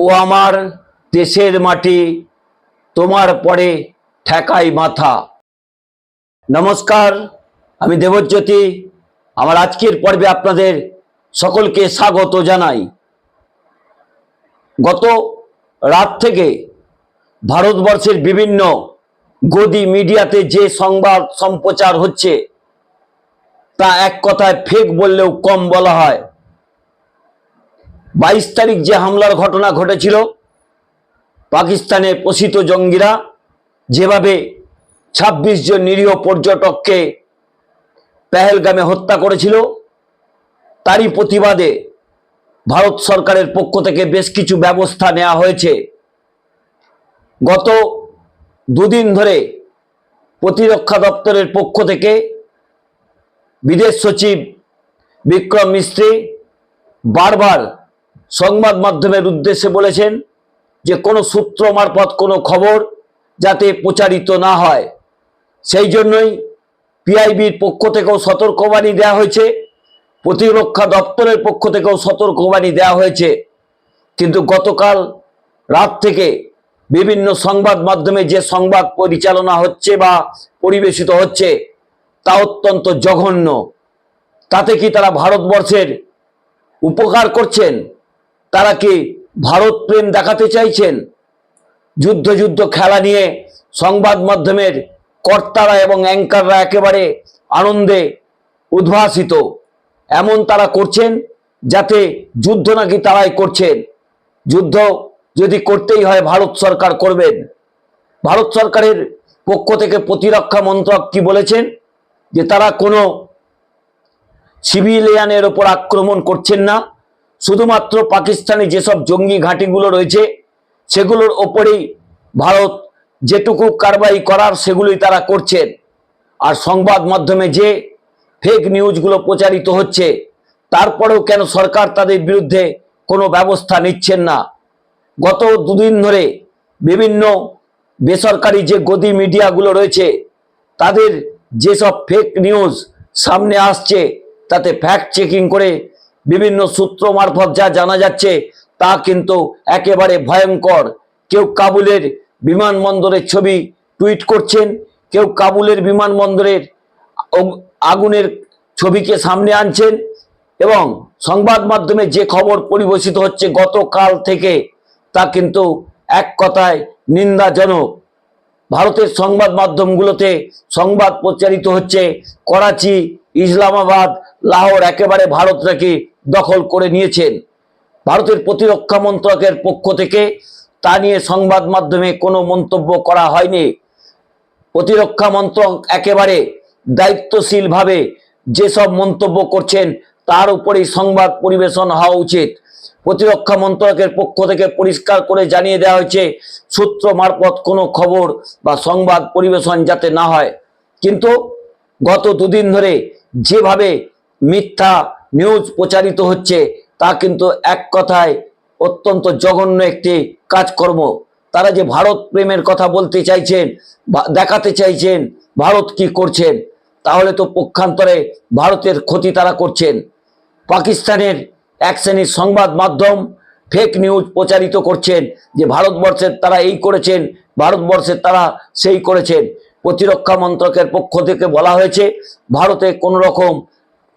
ও আমার দেশের মাটি, তোমার পরে ঠেকাই মাথা। নমস্কার, আমি দেবজ্যোতি। আমার আজকের পর্বে আপনাদের সকলকে স্বাগত জানাই। গত রাত থেকে ভারতবর্ষের বিভিন্ন গদি মিডিয়াতে যে সংবাদ সম্প্রচার হচ্ছে, তা এক কথায় ফেক বললেও কম বলা হয়। বাইশ তারিখ যে হামলার ঘটনা ঘটেছিল, পাকিস্তানে পোষিত জঙ্গিরা যেভাবে ছাব্বিশ জন নিরীহ পর্যটককে পেহেলগামে হত্যা করেছিল, তারই প্রতিবাদে ভারত সরকারের পক্ষ থেকে বেশ কিছু ব্যবস্থা নেওয়া হয়েছে। গত দুদিন ধরে প্রতিরক্ষা দপ্তরের পক্ষ থেকে বিদেশ সচিব বিক্রম মিস্ত্রি বারবার সংবাদ মাধ্যমের উদ্দেশ্যে বলেছেন যে কোনো সূত্র মারফত কোনো খবর যাতে প্রচারিত না হয়। সেই জন্যই পিআইবির পক্ষ থেকেও সতর্কবাণী দেওয়া হয়েছে, প্রতিরক্ষা দপ্তরের পক্ষ থেকেও সতর্কবাণী দেওয়া হয়েছে। কিন্তু গতকাল রাত থেকে বিভিন্ন সংবাদ মাধ্যমে যে সংবাদ পরিচালনা হচ্ছে বা পরিবেশিত হচ্ছে তা অত্যন্ত জঘন্য। তাতে কি তারা ভারতবর্ষের উপকার করছেন? তারা কি ভারত প্রেম দেখাতে চাইছেন? যুদ্ধ যুদ্ধ, খেলা নিয়ে সংবাদ মাধ্যমের কর্তারা এবং অ্যাঙ্কাররা একেবারে আনন্দে উদ্ভাসিত। এমন তারা করছেন যাতে যুদ্ধ নাকি তারাই করছেন। যুদ্ধ যদি করতেই হয়, ভারত সরকার করবেন। ভারত সরকারের পক্ষ থেকে প্রতিরক্ষা মন্ত্রক কি বলেছেন? যে তারা কোনো সিভিলিয়ানের ওপর আক্রমণ করছেন না। শুধুমাত্র পাকিস্তানি যেসব জঙ্গি ঘাঁটিগুলো রয়েছে, সেগুলোর ওপরেই ভারত যেটুকু কারবাই করার সেগুলোই তারা করছেন। আর সংবাদ মাধ্যমে যে ফেক নিউজগুলো প্রচারিত হচ্ছে, তারপরেও কেন সরকার তাদের বিরুদ্ধে কোনো ব্যবস্থা নিচ্ছেন না? গত দুদিন ধরে বিভিন্ন বেসরকারি যে গদি মিডিয়াগুলো রয়েছে, তাদের যেসব ফেক নিউজ সামনে আসছে, তাতে ফ্যাক্ট চেকিং করে বিভিন্ন সূত্র মারফত যা জানা যাচ্ছে তা কিন্তু একেবারে ভয়ঙ্কর। কেউ কাবুলের বিমানবন্দরের ছবি টুইট করছেন, কেউ কাবুলের বিমানবন্দরের আগুনের ছবিকে সামনে আনছেন এবং সংবাদ মাধ্যমে যে খবর পরিবেশিত হচ্ছে গতকাল থেকে তা কিন্তু এক কথায় নিন্দাজনক। ভারতের সংবাদ মাধ্যমগুলোতে সংবাদ প্রচারিত হচ্ছে, করাচি, ইসলামাবাদ, লাহোর, একেবারে ভারত নাকি দখল করে নিয়েছেন। ভারতের প্রতিরক্ষা মন্ত্রকের পক্ষ থেকে তা নিয়ে সংবাদ মাধ্যমে কোনো মন্তব্য করা হয়নি। প্রতিরক্ষা মন্ত্রক একেবারে দায়িত্বশীলভাবে যেসব মন্তব্য করছেন, তার উপরেই সংবাদ পরিবেশন হওয়া উচিত। প্রতিরক্ষা মন্ত্রকের পক্ষ থেকে পরিষ্কার করে জানিয়ে দেওয়া হয়েছে, সূত্র মারফত কোনো খবর বা সংবাদ পরিবেশন যাতে না হয়। কিন্তু গত দুদিন ধরে যেভাবে মিথ্যা নিউজ প্রচারিত হচ্ছে, তা কিন্তু এক কথায় অত্যন্ত জঘন্য একটি কাজকর্ম। তারা যে ভারত প্রেমের কথা বলতে চাইছেন দেখাতে চাইছেন, ভারত কি করছেন, তাহলে তো পক্ষান্তরে ভারতের ক্ষতি তারা করছেন। পাকিস্তানের এক শ্রেণির সংবাদ মাধ্যম ফেক নিউজ প্রচারিত করছেন যে ভারতবর্ষের তারা এই করেছেন, ভারতবর্ষের তারা সেই করেছেন। প্রতিরক্ষা মন্ত্রকের পক্ষ থেকে বলা হয়েছে, ভারতে কোনো রকম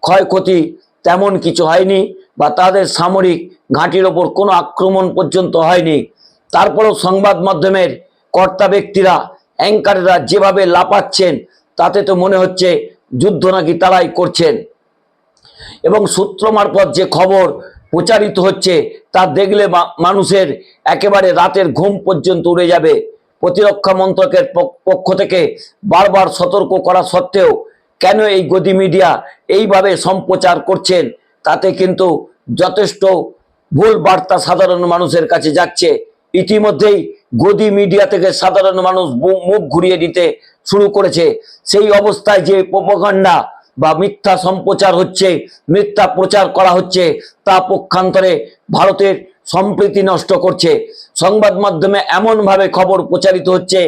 ক্ষয়ক্ষতি তেমন কিছু হয়নি বা তাদের সামরিক ঘাঁটির ওপর কোনো আক্রমণ পর্যন্ত হয়নি। তারপরেও সংবাদ মাধ্যমের কর্তা ব্যক্তিরা, অ্যাঙ্কাররা যেভাবে লাপাচ্ছেন, তাতে তো মনে হচ্ছে যুদ্ধ নাকি তারাই করছেন। এবং সূত্র মারফত যে খবর প্রচারিত হচ্ছে, তা দেখলে মানুষের একেবারে রাতের ঘুম পর্যন্ত উড়ে যাবে। প্রতিরক্ষা মন্ত্রকের পক- পক্ষ থেকে বারবার সতর্ক করা সত্ত্বেও কেন এই গদি মিডিয়া এইভাবে সম্প্রচার করছেন? তাতে কিন্তু যথেষ্ট ভুল বার্তা সাধারণ মানুষের কাছে যাচ্ছে। ইতিমধ্যেই গদি মিডিয়া থেকে সাধারণ মানুষ মুখ ঘুরিয়ে দিতে শুরু করেছে। সেই অবস্থায় যে প্রোপাগান্ডা বা মিথ্যা সম্প্রচার হচ্ছে, মিথ্যা প্রচার করা হচ্ছে, তা পক্ষান্তরে ভারতের সম্প্রীতি নষ্ট করছে। সংবাদ মাধ্যমে এমনভাবে খবর প্রচারিত হচ্ছে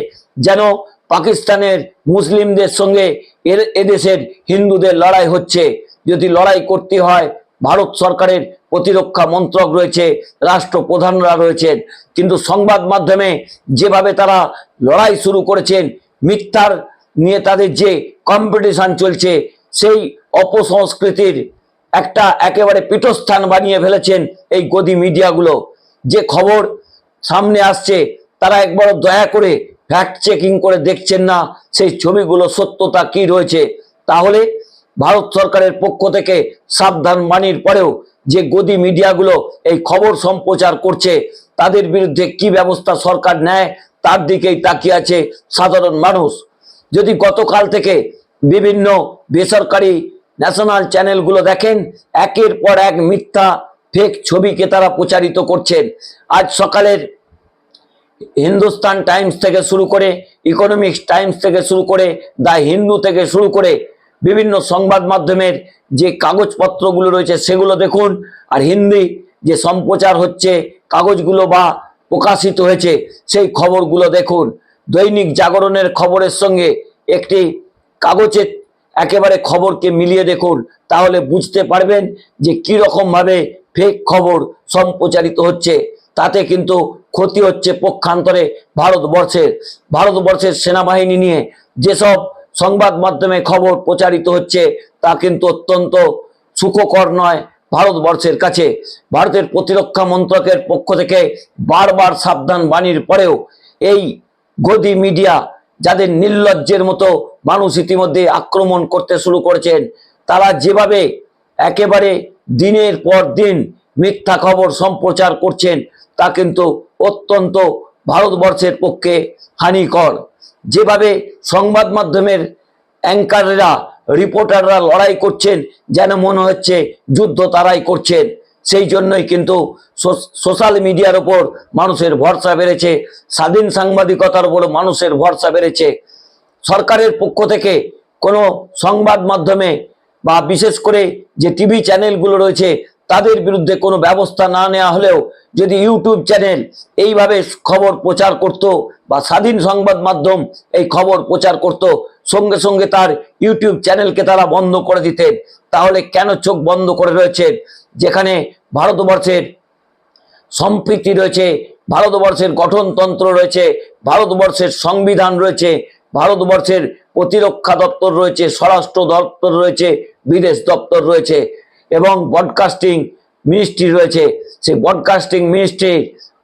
যেন পাকিস্তানের মুসলিমদের সঙ্গে এর এদেশের হিন্দুদের লড়াই হচ্ছে। যদি লড়াই করতে হয়, ভারত সরকারের প্রতিরক্ষা মন্ত্রক রয়েছে, রাষ্ট্রপ্রধানরা রয়েছেন। কিন্তু সংবাদ মাধ্যমে যেভাবে তারা লড়াই শুরু করেছেন, মিথ্যার নিয়ে তাদের যে কম্পিটিশন চলছে, সেই অপসংস্কৃতির একটা একেবারে পীঠস্থান বানিয়ে ফেলেছেন এই গদি মিডিয়াগুলো। যে খবর সামনে আসছে, তারা একবার দয়া করে ফ্যাক্ট চেকিং করে দেখছেন না, সেই ছবিগুলো সত্যতা কি রয়েছে? তাহলে ভারত সরকারের পক্ষ থেকে সাবধান মানির পরেও যে গদি মিডিয়াগুলো এই খবর সম্প্রচার করছে, তাদের বিরুদ্ধে কি ব্যবস্থা সরকার নেয়, তার দিকেই তাকিয়ে আছে সাধারণ মানুষ। যদি গতকাল থেকে বিভিন্ন বেসরকারি ন্যাশনাল চ্যানেলগুলো দেখেন, একের পর এক মিথ্যা ফেক ছবিকে তারা প্রচারিত করছেন। আজ সকালের হিন্দুস্তান টাইমস থেকে শুরু করে ইকোনমিক্স টাইমস থেকে শুরু করে দ্য হিন্দু থেকে শুরু করে বিভিন্ন সংবাদ মাধ্যমের যে কাগজপত্রগুলো রয়েছে সেগুলো দেখুন। আর হিন্দি যে সম্প্রচার হচ্ছে, কাগজগুলো বা প্রকাশিত হয়েছে, সেই খবরগুলো দেখুন। দৈনিক জাগরণের খবরের সঙ্গে একটি কাগজের একেবারে খবরকে মিলিয়ে দেখুন। তাহলে বুঝতে পারবেন যে কি রকম ভাবে ফেক খবর সম্প্রচারিত হচ্ছে। তাতে কিন্তু ক্ষতি হচ্ছে পক্ষান্তরে ভারতবর্ষের ভারতবর্ষের সেনাবাহিনী নিয়ে। যেসব সংবাদ মাধ্যমে খবর প্রচারিত হচ্ছে, তা কিন্তু অত্যন্ত সুখকর নয় ভারতবর্ষের কাছে। ভারতের প্রতিরক্ষা মন্ত্রকের পক্ষ থেকে বারবার সাবধান বাণীর পরেও এই গদি মিডিয়া যাদের নির্লজ্জের মতো মানুষ ইতিমধ্যে আক্রমণ করতে শুরু করেছেন, তারা যেভাবে একেবারে দিনের পর দিন মিথ্যা খবর সম্প্রচার করছেন, তা কিন্তু অত্যন্ত ভারতবর্ষের পক্ষে হানিকর। যেভাবে সংবাদ মাধ্যমের অ্যাঙ্কাররা, রিপোর্টাররা লড়াই করছেন, যেন মনে হচ্ছে যুদ্ধ তারাই করছেন, সেই জন্যই কিন্তু সোশ্যাল মিডিয়ার ওপর মানুষের ভরসা বেড়েছে, স্বাধীন সাংবাদিকতার উপর মানুষের ভরসা বেড়েছে। সরকারের পক্ষ থেকে কোনো সংবাদ মাধ্যমে বা বিশেষ করে যে টিভি চ্যানেলগুলো রয়েছে তাদের বিরুদ্ধে কোনো ব্যবস্থা না নেওয়া হলেও যদি ইউটিউব চ্যানেল এইভাবে খবর প্রচার করত বা স্বাধীন সংবাদ মাধ্যম এই খবর প্রচার করত, সঙ্গে সঙ্গে তার ইউটিউব চ্যানেলকে তারা বন্ধ করে দিতেন, তাহলে কেন চোখ বন্ধ করে রয়েছেন যেখানে ভারতবর্ষের সম্প্রীতি রয়েছে, ভারতবর্ষের গঠনতন্ত্র রয়েছে, ভারতবর্ষের সংবিধান রয়েছে, ভারতবর্ষের প্রতিরক্ষা দপ্তর রয়েছে, স্বরাষ্ট্র দপ্তর রয়েছে, বিদেশ দপ্তর রয়েছে। এবং ব্রডকাস্টিং মিনিস্ট্রি রয়েছে। সেই ব্রডকাস্টিং মিনিস্ট্রি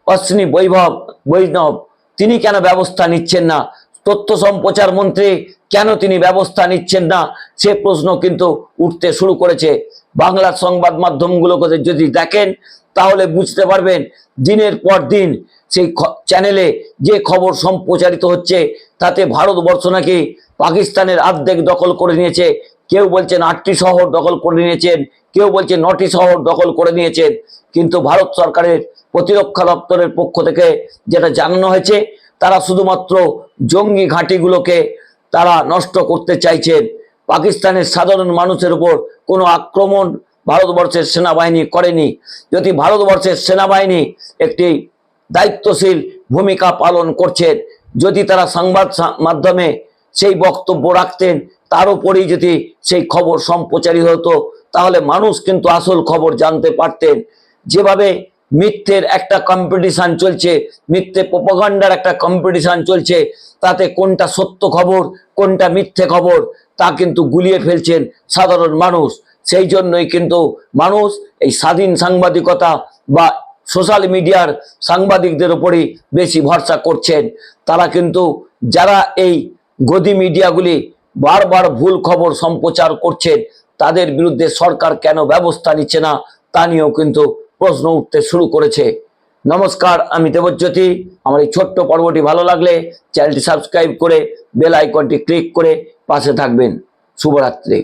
অশ্বিনী বৈভব, বৈষ্ণব, তিনি কেন ব্যবস্থা নিচ্ছেন না? তথ্য সম্প্রচার মন্ত্রী কেন তিনি ব্যবস্থা নিচ্ছেন না? সে প্রশ্ন কিন্তু উঠতে শুরু করেছে। বাংলার সংবাদ মাধ্যমগুলোকে যদি দেখেন, তাহলে বুঝতে পারবেন দিনের পর দিন সেই চ্যানেলে যে খবর সম্প্রচারিত হচ্ছে, তাতে ভারতবর্ষ নাকি পাকিস্তানের আর্ধেক দখল করে নিয়েছে। কেউ বলছেন আটটি শহর দখল করে নিয়েছেন, কেউ বলছে নটি শহর দখল করে নিয়েছেন, কিন্তু ভারত সরকারের প্রতিরক্ষা দপ্তরের পক্ষ থেকে যেটা জানানো হয়েছে, তারা শুধুমাত্র জঙ্গি ঘাঁটিগুলোকে তারা নষ্ট করতে চাইছেন। পাকিস্তানের সাধারণ মানুষের উপর কোনো আক্রমণ ভারতবর্ষের সেনাবাহিনী করেনি। যদি ভারতবর্ষের সেনাবাহিনী একটি দায়িত্বশীল ভূমিকা পালন করছেন, যদি তারা সংবাদ মাধ্যমে সেই বক্তব্য রাখতেন তার উপরেই যদি সেই খবর সম্প্রচারিত হতো, তাহলে মানুষ কিন্তু আসল খবর জানতে পারতেন। যেভাবে মিথ্যের একটা কম্পিটিশান চলছে, মিথ্যে প্রপাগান্ডার একটা কম্পিটিশান চলছে, তাতে কোনটা সত্য খবর, কোনটা মিথ্যে খবর, তা কিন্তু গুলিয়ে ফেলছেন সাধারণ মানুষ। সেই জন্যই কিন্তু মানুষ এই স্বাধীন সাংবাদিকতা বা সোশ্যাল মিডিয়ার সাংবাদিকদের উপরই বেশি ভরসা করছেন। তারা কিন্তু, যারা এই গদি মিডিয়াগুলি বারবার ভুল খবর সম্প্রচার করছেন তাদের বিরুদ্ধে সরকার কেন ব্যবস্থা নিচ্ছে না, তা নিয়েও কিন্তু প্রশ্ন উঠতে শুরু করেছে। নমস্কার, আমি দেবজ্যোতি। আমার এই ছোট্ট পর্বটি ভালো লাগলে চ্যানেলটি সাবস্ক্রাইব করে বেল আইকনটি ক্লিক করে পাশে থাকবেন। শুভরাত্রি।